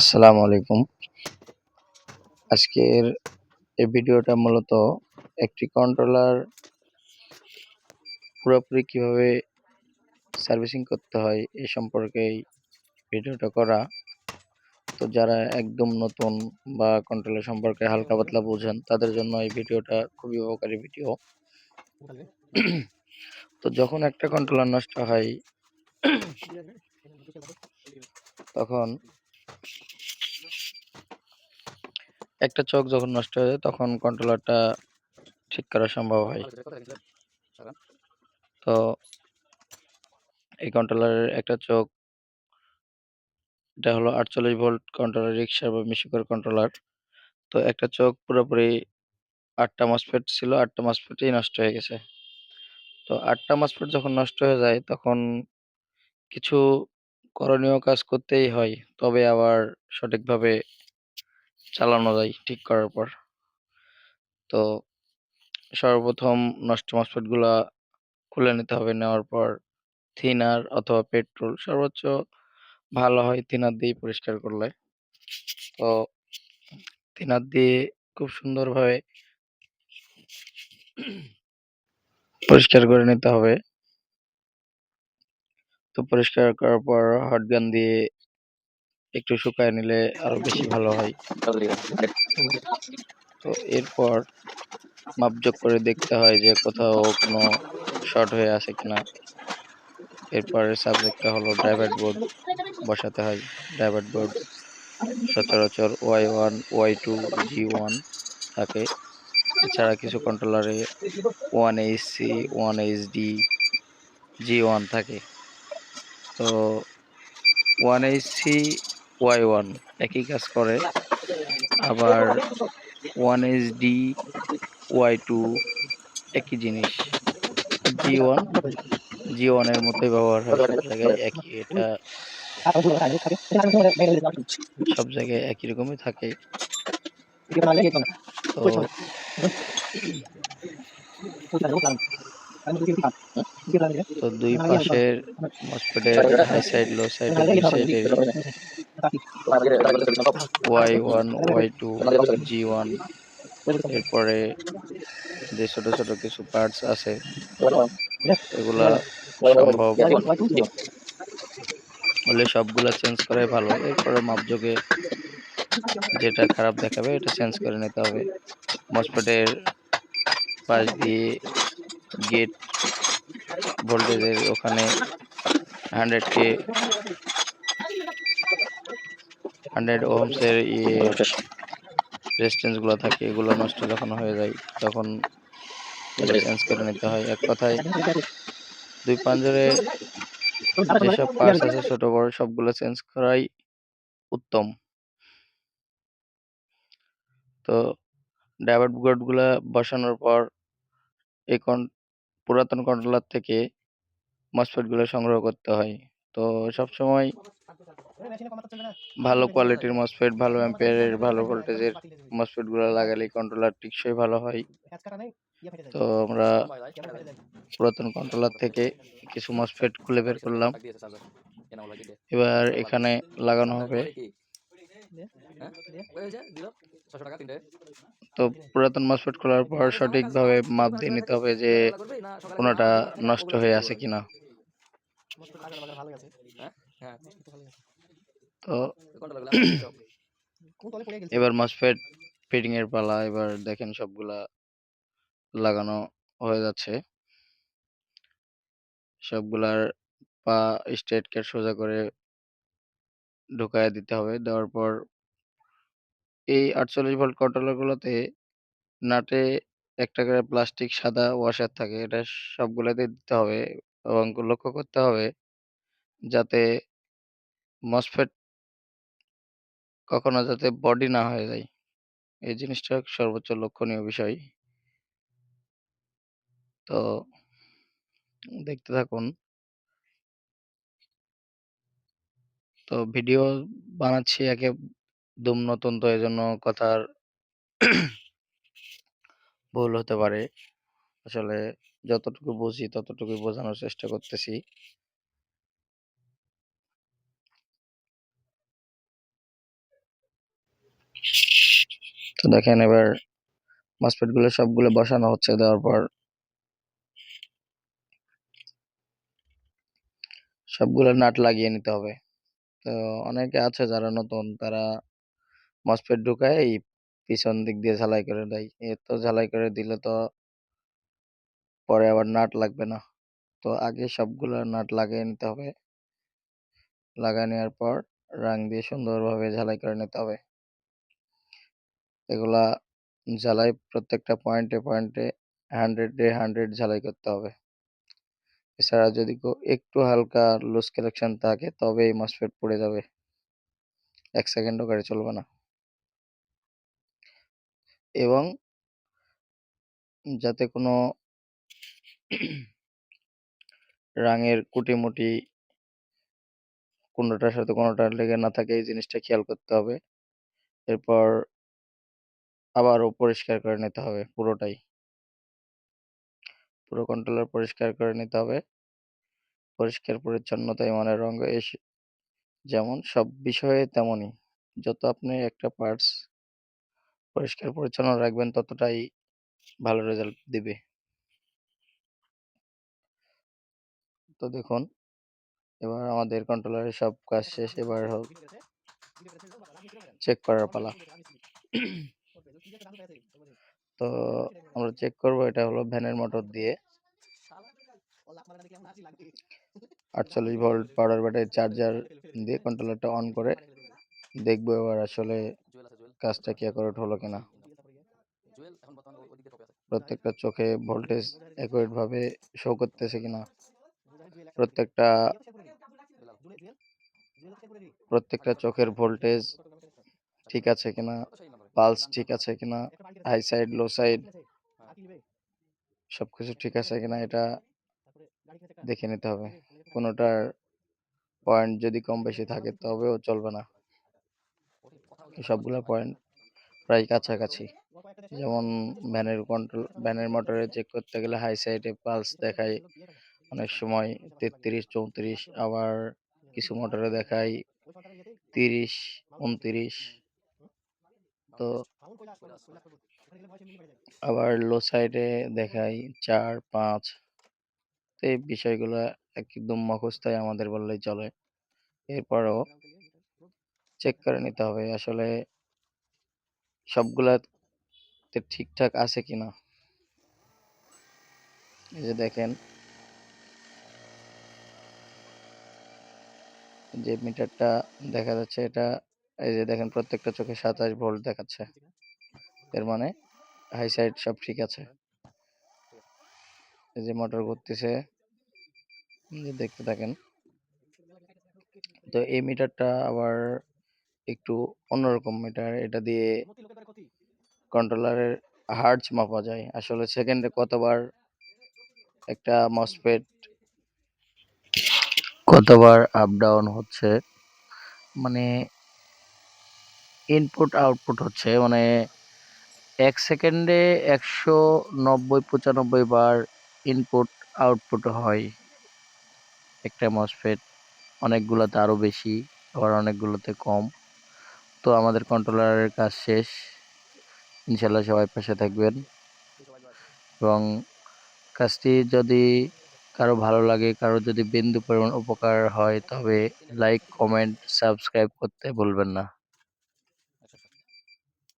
আসসালামু আলাইকুম। আজকের এই ভিডিওটা মূলত একটি কন্ট্রোলার পুরোপুরি কীভাবে সার্ভিসিং করতে হয় এই সম্পর্কেই ভিডিওটা করা। তো যারা একদম নতুন বা কন্ট্রোলার সম্পর্কে হালকা পাতলা বোঝেন, তাদের জন্য এই ভিডিওটা খুবই উপকারী ভিডিও। তো যখন একটা কন্ট্রোলার নষ্ট হয় তখন একটা চোখ যখন নষ্ট হয়ে যায়, তখন কন্ট্রোলারটা ঠিক করা সম্ভব হয়। তো এই কন্ট্রোলারের একটা চোখ, এটা হলো আটচল্লিশ ভোল্ট কন্ট্রোলার রিক্সা বা মিশুকার কন্ট্রোলার তো একটা চোখ পুরোপুরি আটটা মসফেট ছিল, আটটা মসফেটই নষ্ট হয়ে গেছে। তো আটটা মসফেট যখন নষ্ট হয়ে যায়, তখন কিছু করণীয় কাজ করতেই হয়। তবে আবার সঠিকভাবে চালানো যায় ঠিক করার পর। তো সর্বপ্রথম নষ্ট মসফেটগুলা খুলে নিতে হবে। নেওয়ার পর থিনার অথবা পেট্রোল সর্বোচ্চ ভালো হয় থিনার দিয়ে পরিষ্কার করলে। তো থিনার দিয়ে খুব সুন্দরভাবে পরিষ্কার করে নিতে হবে। তো পরিষ্কার করার পর হট গান দিয়ে একটু শুকায় নিলে আরও বেশি ভালো হয়। তো এরপর মাপযোগ করে দেখতে হয় যে কোথাও কোনো শর্ট হয়ে আছে কিনা। এরপরে সাবজেক্টটা হলো ড্রাইভার বোর্ড বসাতে হয়। ড্রাইভার বোর্ড সচরাচর Y one Y two G one থাকে। এছাড়া কিছু কন্ট্রোলারে one H C one H D G one থাকে। তো ওয়ান সি ওয়াই ওয়ান একই কাজ করে। আবার one H D Y two একই জিনিস। জি ওয়ান জি ওয়ানের মতোই ব্যবহার হয়, সব জায়গায় একই, এটা সব জায়গায় একই রকমই থাকে। তো দুই পাশের মসফেটের হাই সাইড লো সাইড দুই সাইডের Y one Y two G one এরপরে যে ছোট ছোট কিছু পার্টস আছে এগুলা সম্ভব। হলে সবগুলা চেঞ্জ করাই ভালো। এরপরে মাপযোগে যেটা খারাপ দেখাবে এটা চেঞ্জ করে নিতে হবে। মসফেটের পাশ দিয়ে গেট ভোল্টেজের ওখানে হান্ড্রেড কে হান্ড্রেড ওহমসের ইয়ে রেজিস্ট্যান্সগুলো থাকে, এগুলো নষ্ট যখন হয়ে যায়, তখন চেঞ্জ করে নিতে হয়। এক কথায়, দুই পাঞ্জরে যেসব পার্টস আছে, ছোট বড়, সবগুলো চেঞ্জ করাই উত্তম। তো ডাইভার্ট বোর্ডগুলো বসানোর পর, এই পুরাতন কন্ট্রোলার থেকে মসফেটগুলো সংগ্রহ করতে হয়। তো সবসময় ভালো কোয়ালিটির মসফেট ভালো অ্যাম্পিয়ারের ভালো ভোল্টেজের মসফেটগুলো লাগালে কন্ট্রোলার টিকসই ভালো হয়। তো আমরা পুরাতন কন্ট্রোলার থেকে কিছু মসফেট খুলে বের করলাম। এবার এখানে লাগানো হবে। তো পুরাতন মসফেট খোলার পর সঠিকভাবে মাপ দিয়ে নিতে হবে যে কোনোটা নষ্ট হয়ে আছে কিনা। তো এবার মসফেট ফিটিং এর পালা এবার দেখেন সবগুলা লাগানো হয়ে যাচ্ছে। সবগুলার পা স্ট্রেট কেট সোজা করে ঢুকায় দিতে হবে। দেওয়ার পর এই আটচল্লিশ ভোল্ট কন্ট্রোলারগুলোতে নাটে একটা করে প্লাস্টিক সাদা ওয়াশার থাকে। এটা সবগুলোতে দিতে হবে এবং লক্ষ্য করতে হবে যাতে মসফেট কখনো যাতে বডি না হয়ে যায়। এই জিনিসটা সর্বোচ্চ লক্ষণীয় বিষয়। তো দেখতে থাকুন। তো ভিডিও বানাচ্ছি একদম ধূম্রতন্তু এজন্য কথার ভুল হতে পারে। আসলে যতটুকু বুঝি ততটুকু বোঝানোর চেষ্টা করতেছি। তো দেখেন এবার মাসপেটগুলো সবগুলো বসানো হচ্ছে দেওয়ার পর সবগুলো নাট লাগিয়ে নিতে হবে। তো অনেকে আছে যারা নতুন, তারা মসফেট ঢুকায় এই পিছন দিক দিয়ে ঝালাই করে দেয়। এ তো ঝালাই করে দিলে তো পরে আবার নাট লাগবে না। তো আগে সবগুলো নাট লাগিয়ে নিতে হবে। লাগাই নেওয়ার পর রাং দিয়ে সুন্দরভাবে ঝালাই করে নিতে হবে। এগুলা ঝালাই প্রত্যেকটা পয়েন্টে পয়েন্টে হান্ড্রেডে হান্ড্রেড ঝালাই করতে হবে। এছাড়া যদি একটু হালকা লুজ কালেকশন থাকে তবে এই মসফেট পড়ে যাবে। এক সেকেন্ডও গাড়ি চলবে না। এবং যাতে কোনো রাঙের কুটিমুটি কোনোটার সাথে কোনোটা লেগে না থাকে, এই জিনিসটা খেয়াল করতে হবে। এরপর আবারও পরিষ্কার করে নিতে হবে পুরোটাই। পুরো কন্ট্রোলার পরিষ্কার করে নিতে হবে। পরিষ্কার পরিচ্ছন্নতাই মানে রঙ এসে যেমন সব বিষয়ে তেমনই। যত আপনি একটা পার্টস পরিষ্কার পরিচ্ছন্ন রাখবেন, ততটাই ভালো রেজাল্ট দিবে। তো দেখুন, এবার আমাদের কন্ট্রোলারের সব কাজ শেষ, এবার হোক চেক করার পালা। তো আমরা চেক করব, এটা হলো ভ্যানের মোটর দিয়ে। আটচল্লিশ ভোল্ট পাওয়ার ব্যাটারি চার্জার দিয়ে কন্ট্রোলারটা অন করে দেখব এবার আসলে কাজটা কি অ্যাকুরেট হলো কিনা? প্রত্যেকটা চোখে ভোল্টেজ অ্যাকুরেট ভাবে শো করতেছে কিনা? প্রত্যেকটা প্রত্যেকটা চোখের ভোল্টেজ ঠিক আছে কিনা? পালস ঠিক আছে কিনা? হাই সাইড লো সাইড সবকিছু ঠিক আছে কিনা? এটা দেখে নিতে হবে। কোনোটার পয়েন্ট যদি কম বেশি থাকে তবেও চলবে না। সবগুলো পয়েন্ট প্রায় কাছাকাছি। যেমন ভ্যানের কন্ট্রোল ভ্যানের মোটরে চেক করতে গেলে হাই সাইডে পালস দেখায়, অনেক সময় তেত্রিশ, চৌত্রিশ, আবার কিছু মোটরে দেখায় তিরিশ, উনত্রিশ। তো আবার লো সাইডে দেখায় চার, পাঁচ। তো এই বিষয়গুলো একদম মুখস্থায় আমাদের বললেই চলে। এরপরও চেক করে নিতে হবে, আসলে সবগুলাতে ঠিকঠাক আছে কিনা। এই যে দেখেন। যে মিটারটা দেখা যাচ্ছে এটা, এই যে দেখেন প্রত্যেকটা চোখে সাতাশ ভোল্ট দেখাচ্ছে। এর মানে হাই সাইড সব ঠিক আছে। এই যে মোটর ঘুরতেছে। দেখতে থাকেন। তো এই মিটারটা আবার একটু অন্যরকম এটা এটা দিয়ে কন্ট্রোলারের হার্জ মাপা যায়। আসলে সেকেন্ডে কতবার একটা মসফেট কতবার আপ ডাউন হচ্ছে মানে ইনপুট আউটপুট হচ্ছে মানে এক সেকেন্ডে একশো নব্বই পঁচানব্বই বার ইনপুট আউটপুট হয় একটা মসফেট অনেকগুলোতে আরও বেশি আবার অনেকগুলোতে কম। তো আমাদের কন্ট্রোলারের কাজ শেষ। ইনশাল্লাহ সবাই পাশে থাকবেন। এবং কাজটি যদি কারও ভালো লাগে, কারও যদি বিন্দু পরিমাণ উপকার হয়, তবে লাইক কমেন্ট সাবস্ক্রাইব করতে ভুলবেন না।